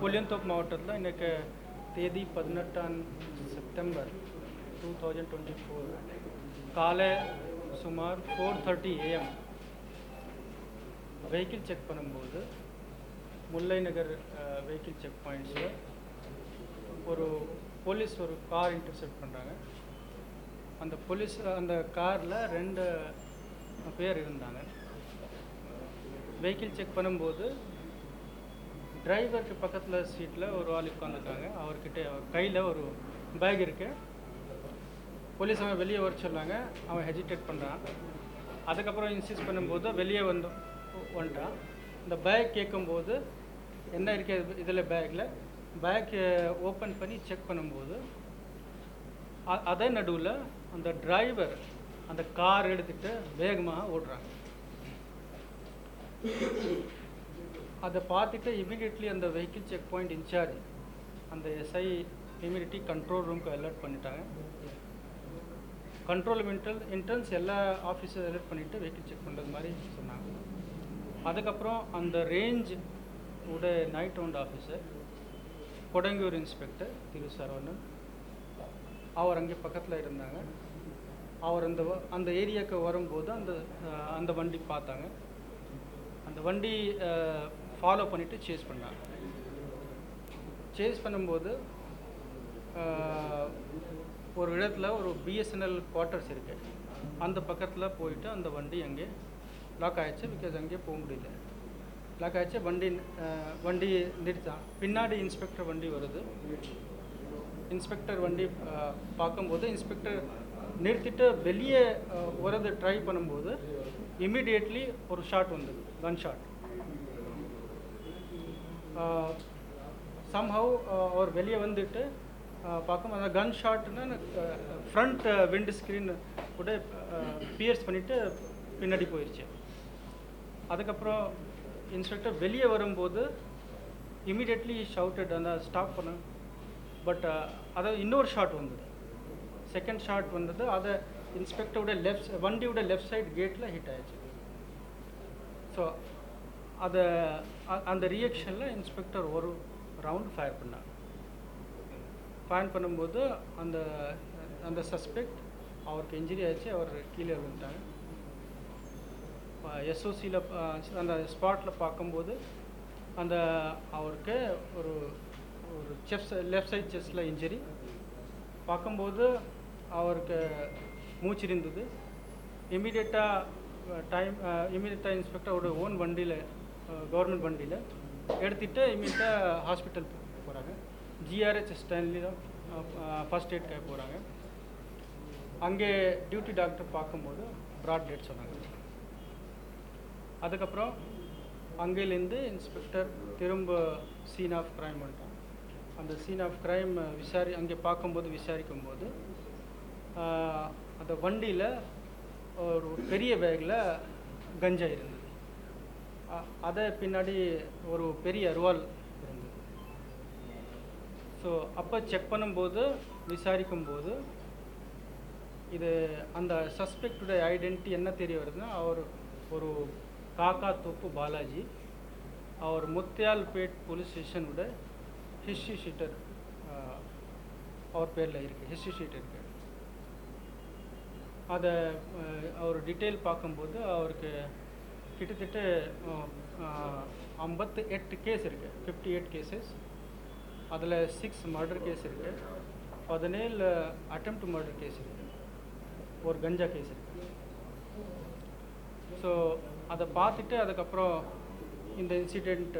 புளியந்தோப்பு மாவட்டத்தில் இன்றைக்கு தேதி பதினெட்டாம் September two thousand twenty four காலை சுமார் four thirty AM vehicle check பண்ணும்போது முல்லை நகர் வெஹிக்கிள் செக் பாயிண்ட்ஸில் ஒரு போலீஸ் ஒரு கார் இன்டர்செப்ட் பண்ணுறாங்க அந்த போலீஸ் அந்த காரில் ரெண்டு பேர் இருந்தாங்க. வெஹிக்கிள் செக் பண்ணும்போது டிரைவருக்கு பக்கத்தில் சீட்டில் ஒரு ஆள் உட்காந்துருக்காங்க அவர்கிட்ட அவர் கையில் ஒரு பேக் இருக்குது போலீஸ் அவன் வெளியே வர சொன்னாங்க. அவன் ஹெஜிடேட் பண்ணுறான் அதுக்கப்புறம் இன்சிஸ்ட் பண்ணும்போது வெளியே வந்து வந்துட்டான். இந்த பேக் கேட்கும்போது என்ன இருக்கு இதில் பேக்கில் பேக் ஓப்பன் பண்ணி செக் பண்ணும்போது அதே நடுவில் அந்த டிரைவர் அந்த கார் எடுத்துகிட்டு வேகமாக ஓடுறாங்க அதை பார்த்துட்டு இமிடியட்லி அந்த வெஹிக்கிள் செக் பாயிண்ட் இன்சார்ஜ் அந்த எஸ்ஐ இமிடியட்லி கண்ட்ரோல் ரூம்க்கு அலர்ட் பண்ணிட்டாங்க. கண்ட்ரோல் இன்டல் இன்டர்ன்ஸ் எல்லா ஆஃபீஸர் அலர்ட் பண்ணிவிட்டு வெஹிக்கிள் செக் பண்ணுறது மாதிரி சொன்னாங்க. அதுக்கப்புறம் அந்த ரேஞ்ச் உட night round officer Kodangur inspector Thiru Saravanan அவர் அங்கே பக்கத்தில் இருந்தாங்க. அவர் அந்த அந்த ஏரியாவுக்கு வரும்போது அந்த அந்த வண்டி பார்த்தாங்க. அந்த வண்டி ஃபாலோ பண்ணிவிட்டு சேஸ் பண்ணாங்க சேஸ் பண்ணும்போது ஒரு இடத்துல ஒரு பிஎஸ்என்எல் குவார்ட்டர்ஸ் இருக்கு. அந்த பக்கத்தில் போயிட்டு அந்த வண்டி அங்கே லாக் ஆகிடுச்சு பிகாஸ் அங்கே போக முடியல. லாக் ஆகிடுச்சு வண்டி வண்டி நிறுத்தான் பின்னாடி இன்ஸ்பெக்டர் வண்டி வருது. இன்ஸ்பெக்டர் வண்டி பார்க்கும்போது இன்ஸ்பெக்டர் நிறுத்திட்டு வெளியே வரது ட்ரை பண்ணும்போது இமிடியேட்லி ஒரு ஷாட் வந்தது கன் ஷாட் சம்ஹவ் அவர் வெளியே வந்துட்டு பார்க்கும் அந்த கன் ஷாட்னா ஃப்ரண்ட் விண்ட் ஸ்க்ரீன் கூட பியர்ஸ் பண்ணிவிட்டு பின்னாடி போயிடுச்சு அதுக்கப்புறம் இன்ஸ்பெக்டர் வெளியே வரும்போது இமிடியட்லி ஷவுட்டட் அந்த ஸ்டாப் பண்ண. பட் அதை இன்னொரு ஷாட் வந்தது. செகண்ட் ஷாட் வந்தது. அதை இன்ஸ்பெக்டரோட லெஃப்ட் வண்டியோட லெஃப்ட் சைடு கேட்டில் ஹிட் ஆயிடுச்சு. ஸோ அதை அந்த ரியாக்ஷனில் இன்ஸ்பெக்டர் ஒரு ரவுண்ட் ஃபயர் பண்ணார். ஃபயர் பண்ணும்போது அந்த அந்த சஸ்பெக்ட் அவருக்கு இன்ஜுரி ஆச்சு அவர் கீழே விழுந்துட்டாங்க எஸ்ஓசியில் அந்த ஸ்பாட்டில் பார்க்கும்போது அந்த அவருக்கு ஒரு ஒரு செஃப்ஸ் லெஃப்ட் சைட் செஸ்டில் இன்ஜுரி பார்க்கும்போது அவருக்கு மூச்சு இருந்தது. இமீடியட்டாக டைம் இமீடியட்டாக இன்ஸ்பெக்டரோட ஓன் வண்டியில் கவர்மெண்ட் வண்டியில் எடுத்துகிட்டு இமீடியட்டாக ஹாஸ்பிட்டல் போகிறாங்க ஜிஆர்ஹெச் ஸ்டான்லி தான் ஃபஸ்ட் எய்ட்காக போகிறாங்க அங்கே டியூட்டி டாக்டர் பார்க்கும்போது ப்ராட் டேட் சொன்னாங்க. அதுக்கப்புறம் அங்கேலேருந்து இன்ஸ்பெக்டர் திரும்ப சீன் ஆஃப் க்ரைம் வந்துட்டான் அந்த சீன் ஆஃப் க்ரைம் விசாரி அங்கே பார்க்கும்போது விசாரிக்கும்போது போது அந்த வண்டியில் ஒரு பெரிய பேக்கில் கஞ்சா இருந்தது. அதை பின்னாடி ஒரு பெரிய அருவாள் இருந்தது. ஸோ அப்போ செக் பண்ணும்போது விசாரிக்கும்போது இது அந்த சஸ்பெக்டுடைய ஐடென்டிட்டி என்ன தெரிய வருதுன்னா அவர் ஒரு காக்கா தோப்பு பாலாஜி. அவர் முத்தியால்பேட் போலீஸ் ஸ்டேஷனோட ஹிஸ்ட்ரி ஷீட்டர் அவர் பேரில் இருக்குது ஹிஸ்ட்ரி ஷீட் இருக்குது அதை அவர் டீட்டெயில் பார்க்கும்போது அவருக்கு கிட்டத்தட்ட ஐம்பத்து எட்டு கேஸ் இருக்குது ஃபிஃப்டி எயிட் கேசஸ் அதில் சிக்ஸ் மர்டர் கேஸ் இருக்குது பதினேழு அட்டெம்ப்ட் மர்டர் கேஸ் இருக்குது ஒரு கஞ்சா கேஸ் இருக்குது ஸோ அதை பார்த்துட்டு அதுக்கப்புறம் இந்த இன்சிடெண்ட்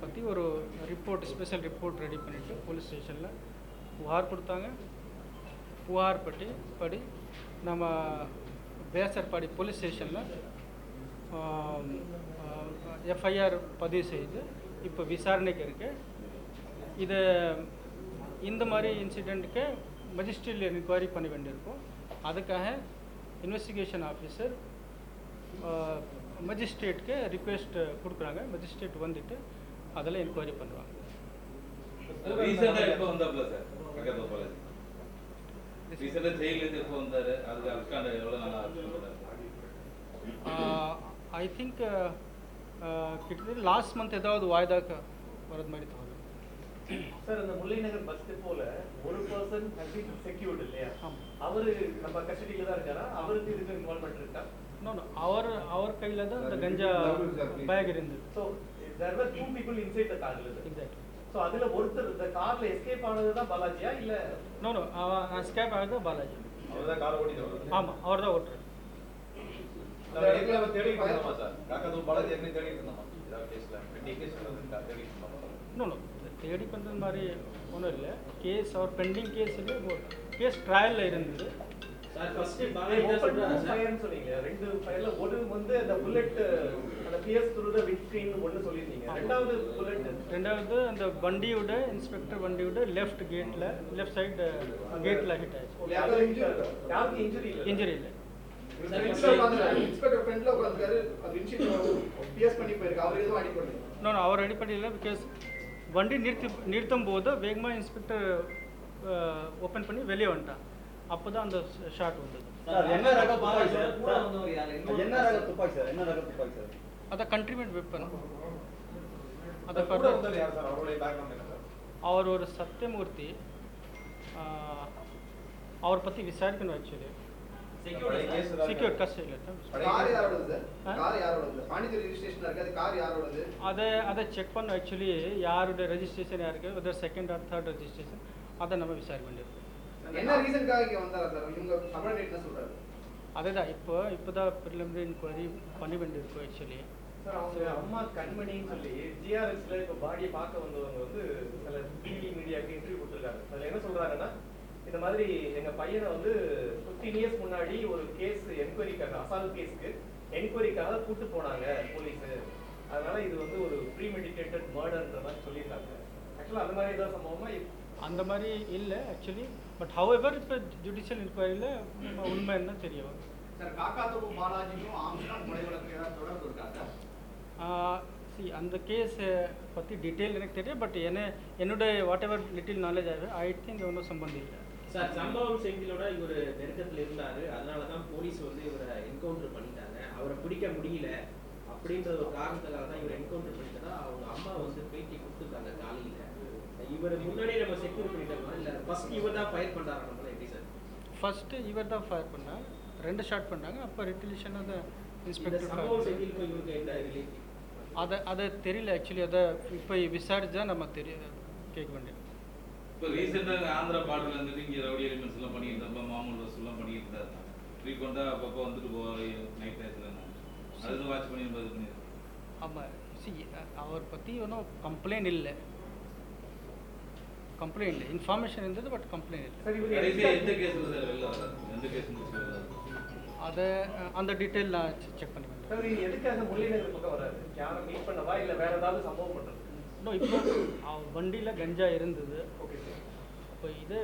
பற்றி ஒரு ரிப்போர்ட் ஸ்பெஷல் ரிப்போர்ட் ரெடி பண்ணிவிட்டு போலீஸ் ஸ்டேஷனில் புகார் கொடுத்தாங்க. புகார் பட்டி படி நம்ம பேசர்பாடி போலீஸ் ஸ்டேஷனில் எஃப்ஐஆர் பதிவு செய்து இப்போ விசாரணைக்கு இருக்கு. இது இந்த மாதிரி இன்சிடெண்ட்டுக்கு மஜிஸ்ட்ரேட் என்கொயரி பண்ண வேண்டியிருக்கும். அதுக்காக இன்வெஸ்டிகேஷன் ஆஃபீஸர் மஜிஸ்ட்ரேட்க்கு ரிக்வெஸ்ட் கொடுக்குறாங்க. மஜிஸ்ட்ரேட் வந்துட்டு அதில் என்கொயரி பண்ணுவாங்க. ஐ திங்க் கிட்டத்தட்ட லாஸ்ட் மந்த் ஏதாவது வாய்தாக்கு வரது மாதிரி தோணுது சார் அந்த முல்லை நகர் பஸ் டெப்போல ஒரு பர்சன் செக்யூர்ட் இல்லையா அவரு நம்ம கஸ்டடியில தான் இருக்காரா அவருக்கு இதுக்கு இன்வால்மெண்ட் இருக்கா நோ நோ அவர் அவர் கையில் தான் இந்த கஞ்சா பேக் இருந்தது so there were two people inside the கார்ல எக்ஸாக்ட் ஸோ அதுல ஒருத்தர் இந்த கார்ல எஸ்கேப் ஆனது தான் பாலாஜியா இல்ல நோ நோ அவன் ஸ்கேப் ஆகுது பாலாஜி அவர்தான் காரை ஓட்டிட்டு. ஆமாம் அவர் தான் ஓட்டுறாரு தேடி பண்ணுறது மாதிரி ஒன்றும் இல்லை. கேஸ் அவர் பெண்டிங் கேஸ் இல்லை கேஸ் ட்ரையலில் இருந்தது. சார் ஃபர்ஸ்ட் சொன்னீங்க. ரெண்டு ஃபயர்ல ஒரு வந்து அந்த புல்லட் அந்த பிஎஸ் த்ரூ த விட் ஸ்கிரீன் ஒன்னு சொல்லிருந்தீங்க ரெண்டாவது புல்லட் ரெண்டாவது அந்த வண்டியோட இன்ஸ்பெக்டர் வண்டியோட லெஃப்ட் கேட்டில் லெஃப்ட் சைடு கேட்டில் ஹிட் ஆயிடுச்சு. யாருக்கு இன்ஜுரி இல்ல? இன்ஜுரி இல்லை. அவர் அவர் அடிப்படையில் பிகாஸ் வண்டி நிறுத்தி நிறுத்தும் போது வேகமாக இன்ஸ்பெக்டர் ஓப்பன் பண்ணி வெளியே வந்துட்டான். அப்போ தான் அந்த ஷாட் வந்தது. என்ன ரக துப்பாக்கி சார் என்ன ரக துப்பாக்கி சார்? என்ன ரக துப்பாக்கி சார்? அதை கண்ட்ரிபியூட் வெப்பன் அதை? அவர் ஒரு சத்தியமூர்த்தி. அவர் பற்றி விசாரிக்கணும் ஆக்சுவலி பழைய case ஏதாவது செக்யூர் இருக்கா? கஸ்டடியில் தான். பழைய கார் case- யாரோடது சார் ஆ? கார் யாரோடது? பாண்டிச்சேரி ரெஜிஸ்ட்ரேஷன்ல இருக்கு அது அதை அதை செக் பண்ண ஆக்சுவலி யாருடைய ரெஜிஸ்ட்ரேஷன் யாருக்கு? Whether second or third registration அதை நம்ம விசாரிக்க வேண்டியிருக்கு. என்ன ரீசன்காக இங்க வந்தாரா சார் இவங்க சப்ரேட் என்ன சொல்றாரு? அதுதான் இப்போ இப்போ தான் ப்ரிலிமினரி இன்கொயரி பண்ண வேண்டியிருக்கும் ஆக்சுவலி சார் அவங்க அம்மா கண்மணின்னு சொல்லி ஜிஆர்எஸ்ல இப்ப பாடியை பார்க்க வந்தவங்க வந்து சில டிவி மீடியாவுக்கு இன்டர்வியூ கொடுத்துருக்காங்க. அதுல என்ன சொல்றாங்கன்னா இந்த மாதிரி எங்க பையனை வந்து 15 இயர்ஸ் முன்னாடி ஒரு கேஸ் என்கொயரிக்காக அசால்ட் கேஸ்க்கு என்கொயரிக்காக கூட்டு போனாங்க போலீஸ் அதனால இது வந்து ஒரு ப்ரீ மெடிடேட்டட் மர்டர்ன்ற மாதிரி சொல்லியிருக்காங்க. ஆக்சுவலா அந்த மாதிரி ஏதாவது சம்பவமா அந்த மாதிரி இல்லை ஆக்சுவலி பட் ஹவெவர் இப்போ ஜுடிஷியல் இன்கொயரியில் உண்மை என்ன தெரிய வரும்? சார் காக்காத்தோப்பு பாலாஜிக்கும் ஆம்ஸ்டாங் கொலை வழக்கு ஏதாவது தொடர்பு இருக்கா சார்? சி அந்த கேஸ் பற்றி டீட்டெயில் எனக்கு தெரியும் பட் என்ன என்னுடைய வாட் எவர் லிட்டில் நாலேஜ் ஆகுது ஐ திங்க் ஒன்றும் சம்பந்தம் இல்லை. சார் சம்பவம் செந்திலோட இவர் நெருக்கத்துல இருந்தாரு. அதனால தான் போலீஸ் வந்து இவரை என்கவுண்டர் பண்ணிட்டாங்க. அவரை பிடிக்க முடியல அப்படின்ற ஒரு காரணத்துக்காக தான் இவர் என்கவுண்டர் பண்ணிட்டதா அவங்க அம்மா வந்து பேட்டி கொடுத்துருக்காங்க காலையில. இவர் முன்னாடி நம்ம செக்யூர் பண்ணிட்டோமா? இல்ல ஃபர்ஸ்ட் இவர் தான் ஃபயர் நம்மள எப்படி சார்? ஃபஸ்ட்டு இவர் தான் ஃபயர் பண்ணாங்க ரெண்டு ஷாட் பண்ணாங்க. அப்போ ரிட்டிலேஷன் அந்த இன்ஸ்பெக்டர் சம்பவம் செந்திலுக்கும் இவருக்கு என்ன ரிலேட்டிவ் அதை அதை தெரியல ஆக்சுவலி அதை இப்போ விசாரிச்சா நம்ம தெரிய கேட்க வேண்டியது. இப்போ ரீசெண்டாக ஆந்திரா பாட்டில் இருந்துட்டு இங்கே ரவுடி எலிமெண்ட்ஸ் எல்லாம் பண்ணிட்டு இருந்தப்ப மாமூல் வசூல் எல்லாம் பண்ணிட்டு இருந்தாரு. ஃப்ரீக்வெண்ட்டாக அப்பப்போ வந்துட்டு போவார் நைட் டயத்தில் அது வாட்ச் பண்ணி இது பண்ணி ஆமாம் சி அவர் பற்றி ஒன்றும் கம்ப்ளைண்ட் இல்லை. கம்ப்ளைண்ட் இல்லை. இன்ஃபார்மேஷன் இருந்தது பட் கம்ப்ளைண்ட் இல்லை. எந்த கேஸில் சார் வெளில வராது எந்த கேஸ் வராது அதை அந்த டீட்டெயில் நான் செக் பண்ணி எதுக்காக முல்லை நகர் பக்கம் வராரு யாரை மீட் பண்ணவா? இல்ல வேற ஏதாவது சம்பவம் பண்றது? இன்னும் இப்போ வண்டியில் கஞ்சா இருந்தது. ஓகே சார் இப்போ இது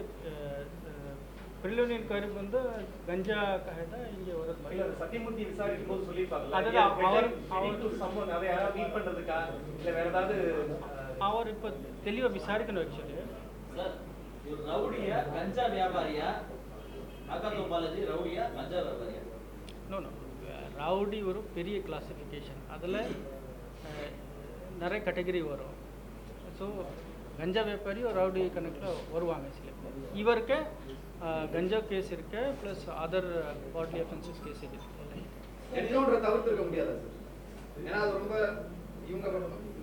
ப்ரிலிமினரி இன்கொயரிக்கு வந்து கஞ்சா தான் இங்கே இல்ல வருது சத்தியமூர்த்தி விசாரிக்கும் போது சொல்லியிருப்பாங்கல்ல அதுதான், அவர் அவர்- சம்பவம் அதை யாராவது மீட் பண்றதுக்கா? இல்ல வேற ஏதாவது அவர் இப்போ தெளிவாக விசாரிக்கணும் ஆக்சுவலி சார் ரவுடியா கஞ்சா வியாபாரியா? காக்காத்தோ பாலாஜி ரவுடியா கஞ்சா வியாபாரியா? நோ நோ ரவுடி ஒரு பெரிய கிளாசிஃபிகேஷன் அதில் நிறைய கேட்டகரி வரும். ஸோ கஞ்சா வியாபாரி ஒரு ரவுடி கணக்கில் வருவாங்க சில பேர். இவருக்கு கஞ்சா கேஸ் இருக்கு plus other bodily offences case இருக்கு. என்கவுண்டரை தவிர்த்திருக்க முடியாதா சார் ஏன்னா அது ரொம்ப இவங்க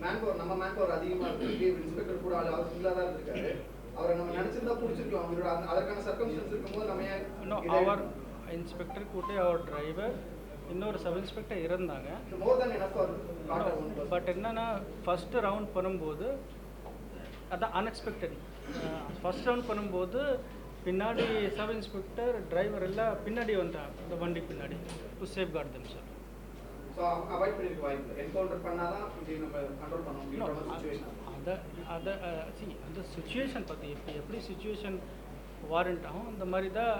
மேன் பவர் நம்ம மேன் பவர் அதிகமா இருக்கு இன்ஸ்பெக்டர் கூட அவர் சிங்கிளா தான் இருக்காரு. அவரை நம்ம நினைச்சிருந்தா பிடிச்சிருக்கோம் அவரோட அதற்கான சர்க்கம்ஸ்டன்ஸ் இருக்கும்போது நம்ம ஏன் அவர் இன்ஸ்பெக்டர் கூட அவர் டிரைவர் இன்னொரு சப் இன்ஸ்பெக்டர் இருந்தாங்க. பட் என்னன்னா ஃபர்ஸ்ட் ரவுண்ட் பண்ணும்போது அதான் அன்எக்ஸ்பெக்டட் ஃபர்ஸ்ட் ரவுண்ட் பண்ணும்போது பின்னாடி சப் இன்ஸ்பெக்டர் டிரைவர் எல்லாம் பின்னாடி வந்தாங்க இந்த வண்டி பின்னாடி. To safeguard them sir அதை அதை சி அந்த சுச்சுவேஷன் பற்றி எப்படி எப்படி சுச்சுவேஷன் வாரண்ட் ஆகும் அந்த மாதிரி தான்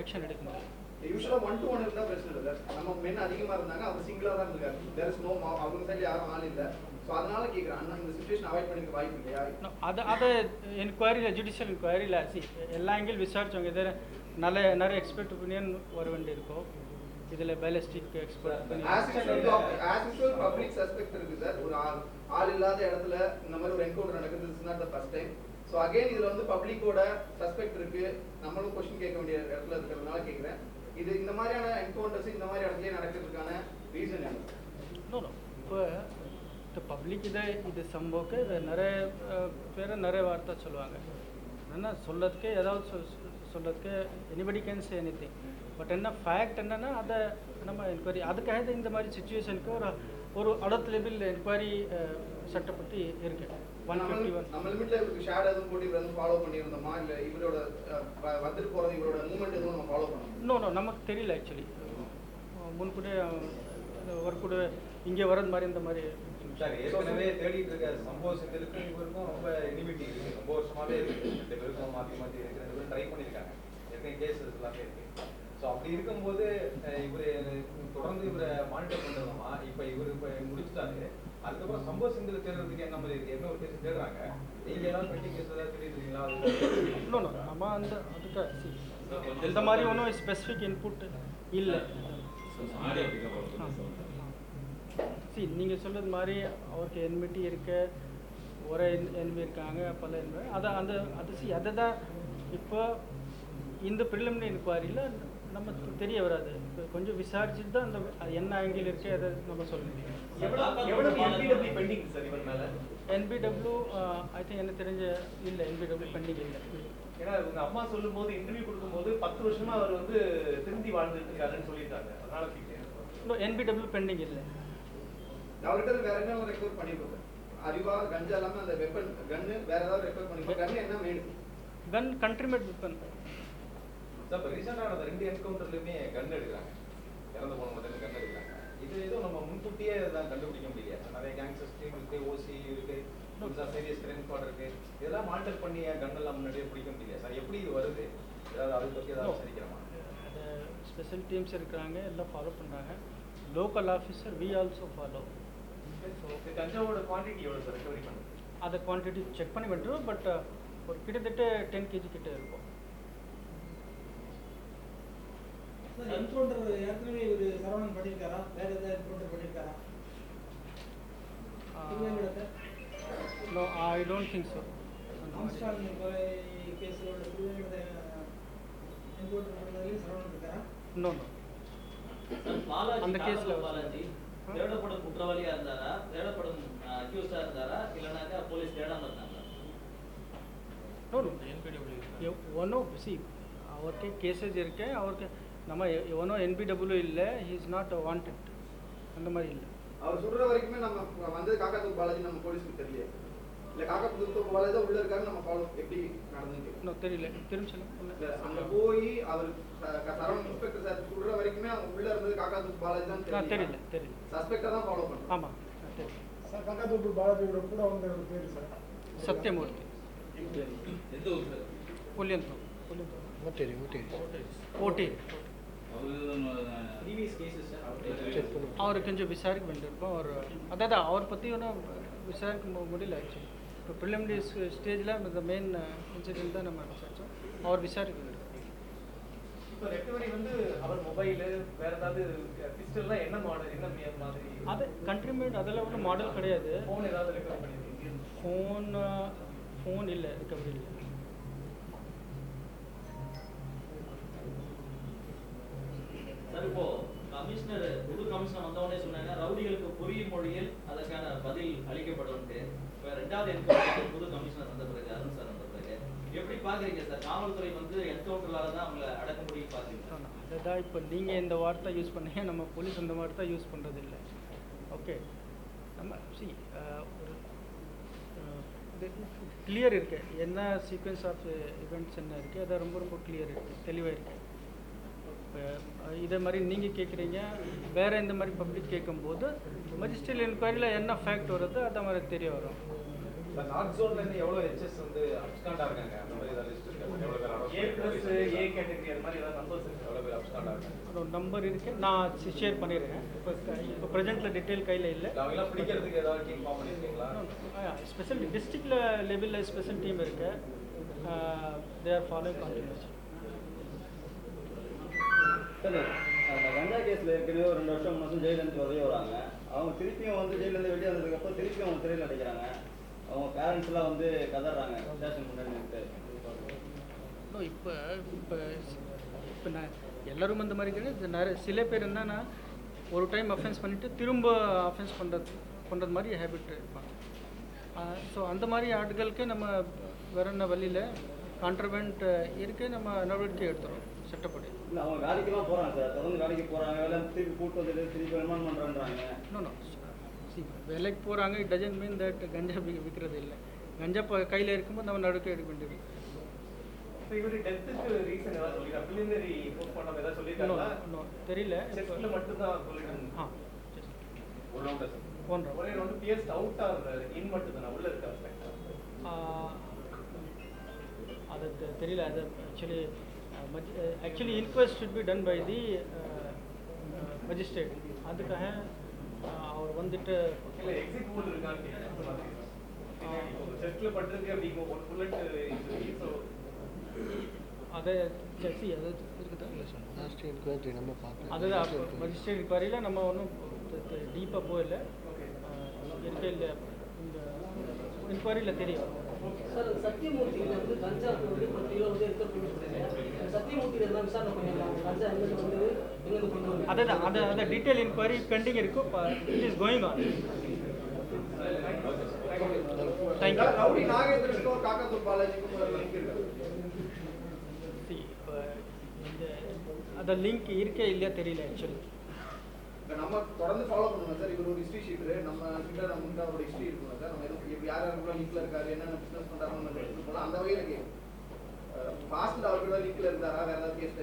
ஆக்ஷன் எடுக்க முடியும் யூஸ்வலாக ஒன் டு ஒன் இருந்தால் பிரச்சனை இல்லை நம்ம மென் அதிகமாக இருந்தாங்க அவர் சிங்கிளாக தான் இருக்காரு தேர் இஸ் நோ அவங்க சைடில் யாரும் ஆள் இல்லை. ஸோ அதனால கேட்குறேன் அண்ணா இந்த சுச்சுவேஷன் அவாய்ட் பண்ணிக்க வாய்ப்பு இல்லையா? No, அதை அதை என்கொயரியில் ஜுடிஷியல் என்கொயரியில் சி எல்லா ஆங்கிள் விசாரிச்சவங்க இதில் நல்ல நிறைய எக்ஸ்பர்ட் ஒப்பீனியன் வர வேண்டியிருக்கும். இதில் பேலஸ்டிக் எக்ஸ்பர்ட் பப்ளிக் சஸ்பெக்ட் இருக்கு சார். ஒரு ஆள் ஆள் இல்லாத இடத்துல இந்த மாதிரி ஒரு என்கவுண்டர் நடக்குதுன்னா ஸோ அகைன் இதுல வந்து பப்ளிக்கோட சஸ்பெக்ட் இருக்கு. நம்மளும் கொஸ்டின் கேட்க வேண்டிய இடத்துல இருக்கிறதுனால கேட்குறேன் இது இந்த மாதிரியான என்கவுண்டர்ஸ் இந்த மாதிரி இடத்துலயே நடக்கிறதுக்கான ரீசன் என்ன? இப்போ பப்ளிக் இதை இது சம்பவக்கு இது நிறைய பேர் நிறைய வார்த்தை சொல்லுவாங்க. என்ன சொல்லதுக்கு ஏதாவது சொல் சொல்லதுக்கு anybody can say anything but என்ன ஃபேக்ட் என்னன்னா அதை நம்ம என்கொயரி அதுக்காக இந்த மாதிரி சுச்சுவேஷனுக்கு ஒரு ஒரு அடுத்த லெவல் என்கொயரி சட்டப்பட்டு இருக்கு. ஒன் ஃபிஃப்டி ஒன் நம்ம லிமிட்ல ஷேட் எதுவும் போட்டு இவர் ஃபாலோ பண்ணியிருந்தோமா? இல்ல இவரோட வந்துட்டு போறது இவரோட மூவ்மெண்ட் எதுவும் நம்ம ஃபாலோ பண்ணோம் நோ நோ நமக்கு தெரியல ஆக்சுவலி முன்கூட ஒரு கூட இங்கே வர்றது மாதிரி இந்த மாதிரி சார் ஏற்கனவே தேடிட்டு இருக்க சம்பவ இவருக்கும் ரொம்ப இனிமிட்டி இருக்கு. ரொம்ப வருஷமாவே இருக்கு. ரெண்டு பேருக்கும் மாத்தி மாத்தி இருக்கு. ரெண்டு பேரும் ட்ரை பண்ணியிருக்காங்க ஏற்கனவே கேசஸ் எல்லாமே இருக்கு. ஸோ அப்படி இருக்கும்போது இவரு தொடர்ந்து இவரை மானிட்டர் பண்றதுமா? இப்ப இவரு இப்ப முடிச்சுட்டாரு. அதுக்கப்புறம் சம்பவ செந்தில் தேடுறதுக்கு என்ன மாதிரி இருக்கு? என்ன ஒரு கேஸ் தேடுறாங்க? நீங்க ஏதாவது பெண்டிங் கேஸ் ஏதாவது தேடிருக்கீங்களா? நோ நோ நம்ம அந்த அதுக்கு இந்த மாதிரி ஒன்றும் ஸ்பெசிஃபிக் இன்புட் இல்லை. சி நீங்கள் சொல்றது மாதிரி அவருக்கு என்மிட்டி இருக்க ஒரு என்மி இருக்காங்க பல என்மி அதை அந்த அது சி அதை தான் இப்போ இந்த ப்ரிலிமினரி இன்கொயரியில் நமக்கு தெரிய வராது. இப்போ கொஞ்சம் விசாரிச்சுட்டு தான் அந்த என்ன ஆங்கிள் இருக்கு அதை நம்ம சொல்ல முடியும் என்பிடபிள்யூ ஐ திங்க் எனக்கு தெரிஞ்ச இல்லை என்பிடபிள்யூ பெண்டிங் இல்லை. ஏன்னா உங்க அம்மா சொல்லும்போது இன்டர்வியூ கொடுக்கும்போது பத்து வருஷமா அவர் வந்து திருந்தி வாழ்ந்துட்டு இருக்காருன்னு சொல்லியிருக்காங்க. அதனால என்பிடபிள்யூ பெண்டிங் இல்லை. அவர்கிட்ட இருந்து வேற என்ன ரெக்கவர் பண்ணிருக்கோம்? அறிவா கஞ்சா இல்லாம அந்த வெப்பன் கன்னு வேற ஏதாவது ரெக்கவர் பண்ணிருக்கோம்? கன்னு என்ன main gun country made weapon sir இப்போ ரீசெண்டாக நடந்த ரெண்டு என்கவுண்டர்லையுமே கன் எடுக்கிறாங்க. இறந்து போன மட்டும் கன் எடுக்கிறாங்க. இது எதுவும் நம்ம முன்கூட்டியே தான் கண்டுபிடிக்க முடியல. நிறைய கேங்ஸ்டர்ஸ் டீம் இருக்கு ஓசி இருக்கு சீரியஸ் கிரைம் ஸ்குவாட் இருக்கு. இதெல்லாம் மானிட்டர் பண்ணி கன் எல்லாம் முன்னாடியே பிடிக்க முடியல? சார் எப்படி இது வருது? ஏதாவது அதை பற்றி ஏதாவது விசாரிக்கிறோமா அது ஸ்பெஷல் டீம்ஸ் இருக்கிறாங்க எல்லாம் ஃபாலோ பண்ணுறாங்க local officer we also follow அதை குவான்டிட்டி செக் பண்ணி பண்ணுறோம் பட் ஒரு கிட்டத்தட்ட டென் கேஜி கிட்ட இருக்கும். என்கவுண்டர் ஏற்கனவே இவர் சரவணன் பண்ணியிருக்காரா வேற ஏதாவது encounter பண்ணியிருக்காரா no I don't think so Armstrong கொலை கேஸோட திருவேங்கடத்தை என்கவுண்டர் பண்ணதுலேயும் சரவணன் இருக்காரா நோ அந்த case ல காதல் பாலாஜி? தேடப்படும் குற்றவாளியா இருந்தாரா? தேடப்படும் அக்யூஸ்டா இருந்தாரா? இல்லைனாக்கா போலீஸ் தேடாம இருந்தாங்களா? ஒன்றும் சி அவருக்கு கேசஸ் இருக்கு அவருக்கு நம்ம ஒன்றும் என்பிடபிள்யூ இல்லை ஹி இஸ் நாட் வாண்டட் அந்த மாதிரி இல்லை. அவர் சுடுற வரைக்குமே நம்ம வந்தது காக்காத்தூர் பாலாஜி நம்ம போலீஸ்க்கு தெரியல. இல்ல காக்காத்தூர் பாலாஜி தான் உள்ள இருக்காரு நம்ம ஃபாலோ எப்படி இன்னும் தெரியல. திரும்ப சொல்லுங்க. அங்க போய் அவர் ச- க- சரவணன் இன்ஸ்பெக்டர் சார் சுடுற வரைக்குமே அவங்க உள்ள இருந்தது காக்காத்தூர் பாலாஜி தான் தெரியல தெரியல. சஸ்பெக்டா தான் ஃபாலோ பண்றோம் ஆமாம் சார் பாலாஜியோட கூட ஒரு பேர் சார். சத்யமூர்த்தி எந்த ஊர் சார்? புல்லியந்தூர் புல்லியந்தூர் ஓட்டி அவரு ப்ரீவியஸ் கேசஸ் சார் அவர் அவர் கொஞ்சம் விசாரிக்க வேண்டியிருக்கும். அவர் அதாவது அவர் பற்றி ஒன்றும் விசாரிக்க முடியல ஆக்சுவலி இப்போ ப்ரிலிமினரி ஸ்டேஜில் இந்த மெயின் இன்சிடென்ட் தான் நம்ம விசாரித்தோம் அவர் விசாரிக்க வேண்டியிருக்கும் இப்போ ரெக்கவரி வந்து அவர் மொபைல் வேற ஏதாவது பிஸ்டல்லாம் என்ன மாடல் என்ன மே- மாதிரி? அது கண்ட்ரிமேட் அதெல்லாம் ஒன்றும் மாடல் கிடையாது. ஃபோன் ஏதாவது ரெக்கவர் பண்ணிருக்கீங்க ஃபோன் ஃபோன் இல்லை ரிகவரி இல்லை. சார் இப்போ கமிஷனர் புது கமிஷனர் வந்தவொடனே சொன்னாங்க ரவுடிகளுக்கு புரியும் மொழியில் அதற்கான பதில் அளிக்கப்படும். இப்போ ரெண்டாவது என்கவுண்டர் புது கமிஷனர் வந்த பிறகு அருண் சார் வந்த பிறகு எப்படி பாக்குறீங்க சார்? காவல்துறை வந்து என்கவுண்டர்லால தான் அவங்கள அடக்க முடியும் இப்போ நீங்கள் இந்த வார்த்தை யூஸ் பண்ணீங்க நம்ம போலீஸ் அந்த வார்த்தை யூஸ் பண்ணுறது இல்லை ஓகே நம்ம சி ஒரு கிளியர் இருக்கு. என்ன சீக்வன்ஸ் ஆஃப் இவெண்ட்ஸ் என்ன இருக்குது அது ரொம்ப ரொம்ப கிளியர் இருக்குது தெளிவாக இருக்குது இப்போ இதே மாதிரி நீங்கள் கேட்குறீங்க வேறு இந்த மாதிரி பப்ளிக் கேட்கும்போது மஜிஸ்ட்ரியல் என்கொயரியில் என்ன ஃபேக்ட் வருதோ அதை மாதிரி தெரிய வரும். நார்த் ஜோன்ல இருந்து எவ்வளோ ஹெச்எஸ் வந்து அப்ஸ்காண்டா இருக்காங்க? அந்த மாதிரி ஏதாவது லிஸ்ட் இருக்கு? பேர் ஏ பிளஸ்? ஏ கேட்டகரி அது மாதிரி ஏதாவது நம்பர்ஸ் இருக்கு? எவ்வளோ பேர் அப்ஸ்காண்டா இருக்காங்க? ஒரு நம்பர் இருக்குது நான் ஷேர் பண்ணிடுறேன். இப்போ இப்போ ப்ரெசென்ட்டில் டீட்டெயில் கையில் இல்லை. அவங்கெல்லாம் பிடிக்கிறதுக்கு ஏதாவது டீம் ஃபார்ம் பண்ணிருக்கீங்களா? ஸ்பெஷல் டிஸ்ட்ரிக்டில் லெவலில் ஸ்பெஷல் டீம் இருக்கு. தே ஆர் ஃபாலோயிங் கான்டினியூஷன் கஞ்சா கேஸில் ஏற்கனவே ஒரு ரெண்டு வருஷம் மூணு வருஷம் ஜெயிலேருந்து வெளியே வராங்க. அவங்க திருப்பியும் வந்து ஜெயிலேருந்து வெளியே வந்ததுக்கப்புறம் திருப்பியும் அவங்க சிறையில் அடைக்கிறாங்க அவங்க பேரண்ட்ஸ்லாம் வந்து கதறாங்க. ஸ்டேஷன். இன்னும் இப்போ இப்போ இப்போ நான் எல்லாரும் அந்த மாதிரி கிடையாது நிறைய சில பேர் என்னன்னா ஒரு டைம் அஃபென்ஸ் பண்ணிவிட்டு திரும்ப அஃபென்ஸ் பண்ணுறது பண்ணுறது மாதிரி ஹேபிட் இருப்பாங்க. ஸோ அந்த மாதிரி ஆட்களுக்கு நம்ம வேற என்ன வழியில் கான்ட்ரவெண்ட் இருக்கு நம்ம நடவடிக்கை எடுத்துறோம் சட்டப்படி. இல்லை அவங்க வேலைக்கெல்லாம் போகிறாங்க சார். தொடர்ந்து வேலைக்கு போகிறாங்க வேலை திருப்பி கூட்டு வந்துட்டு திருப்பி நோ நோ சி வேலைக்கு போகிறாங்க it doesn't mean that ganja விற்கிறது இல்லை. கஞ்சா இப்போ கையில் இருக்கும்போது நம்ம நடவடிக்கை எடுக்க வேண்டியது. தெரியல. அது தெரியல. அது actually actually inquest should be done by the magistrate அதுக்காக அவர் வந்துட்டு இல்ல எக்ஸிட் போல் இருக்கான்னு கேட்குறேன் செஸ்ட்ல பட்டிருக்கு அப்படிங்க ஒரு புல்லட் ஸோ அதை சரி அது இருக்குதா லாஸ்ட் என்கொயரி நம்ம பார்க்கலாம் அதுதான் மஜிஸ்ட்ரேட் இன்கொயரியில் நம்ம ஒன்றும் டீப்பாக போகல. இருக்கையில் இந்த இன்கொயரியில் தெரியும். சார் சத்தியமூர்த்தி வந்து கஞ்சா கிலோ வந்து எடுத்து சொல்லுங்க சத்தியமூர்த்தி எல்லாம் விசாரணை பண்ணிருக்காங்க கஞ்சா எங்கிருந்து வந்தது அந்த அந்த டீட்டெயில் இன்கொயரி பெண்டிங் இருக்கு. It is going on thank you rowdy நாகேந்திரனுக்கும் ஒரு காக்காத்தூர் பாலாஜிக்கும் ஒரு லிங்க் இருக்கு அந்த லிங்க் இருக்கே இல்லையா தெரியல ஆக்சுவலி நம்ம தொடர்ந்து ஃபாலோ பண்ணுவோம் சார் இவர் ஒரு ஹிஸ்ட்ரி ஷீட்டு நம்ம கிட்ட நம்ம கிட்ட அவரோட ஹிஸ்ட்ரி இருக்கும் சார் நம்ம எதுவும் யார் யாருக்குள்ள லிங்க்ல இருக்காரு என்னென்ன பிசினஸ் பண்றாங்கன்னு போகலாம். அந்த வகையில கேட்கும்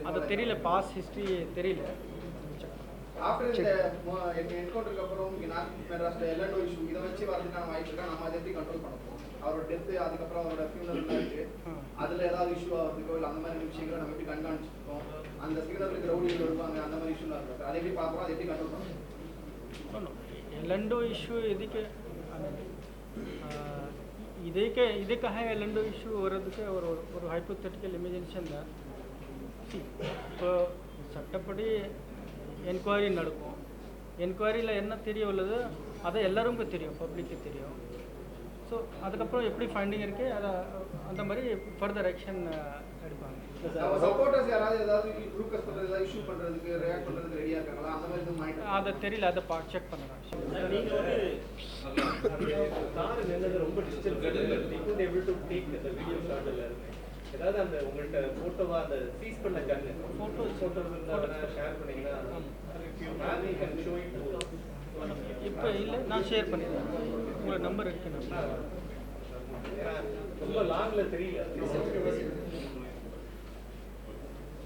அது தெரியல. பாஸ் ஹிஸ்ட்ரி தெரியல. ஆஃப்டர் இந்த என்கவுண்டருக்கு அப்புறம் இங்கே நார்த் மெட்ராஸில் எல்லோ இஷ்யூ இதை வச்சு வரதுக்கான வாய்ப்பு இருக்கா? நம்ம அதை எப்படி கண்ட்ரோல் பண்ணுவோம் அவரோட டெத்து அதுக்கப்புறம் அவரோட ஃபியூனர்லாம் ஏதாவது இஷ்யூ ஆகிறதுக்கோ இல்லை அந்த மாதிரி விஷயங்களை நம்ம எப்படி கண்காணிச்சிருக்கோம் அந்த ஃபியூனருக்கு ரவுடிகள் வருவாங்க அந்த மாதிரி இஷ்யூலாம் இருக்கும் அதை எப்படி பார்க்குறோம்? அதை எப்படி கண்ட்ரோல் பண்ணுவோம் எல்லண்டோ இஷ்யூ எதுக்கு? ಇದಕ್ಕೆ ಇದಕ್ಕೆ ಎಲ್ಲಂಡು ಇಶ್ಯೂ ಬರೋದಕ್ಕೆ ஒரு ஒரு ஹைப்போத்தட்டிக்கல் இமேஜினேஷன் தான் இப்போ சட்டப்படி என்கொயரி நடக்கும் என்கொயரியில் என்ன தெரிய உள்ளது அதை எல்லாருக்கும் தெரியும் பப்ளிக்கு தெரியும் ஸோ அதுக்கப்புறம் எப்படி ஃபைண்டிங் இருக்கு அதை அந்த மாதிரி ஃபர்தர் ஆக்ஷன் அதை தெரியல அதை பா செக் இல்ல ஏதாவது அந்த உங்கள்ட்ட போட்டோவா அந்த சீஸ் பண்ண கண்ணு Photos. போட்டோஸ் இருந்தா ஷேர் பண்ணீங்கன்னா இப்போ இல்லை நான் ஷேர் பண்ணிடுறேன். உங்களோட நம்பர் இருக்கு ரொம்ப லாங்ல தெரியல.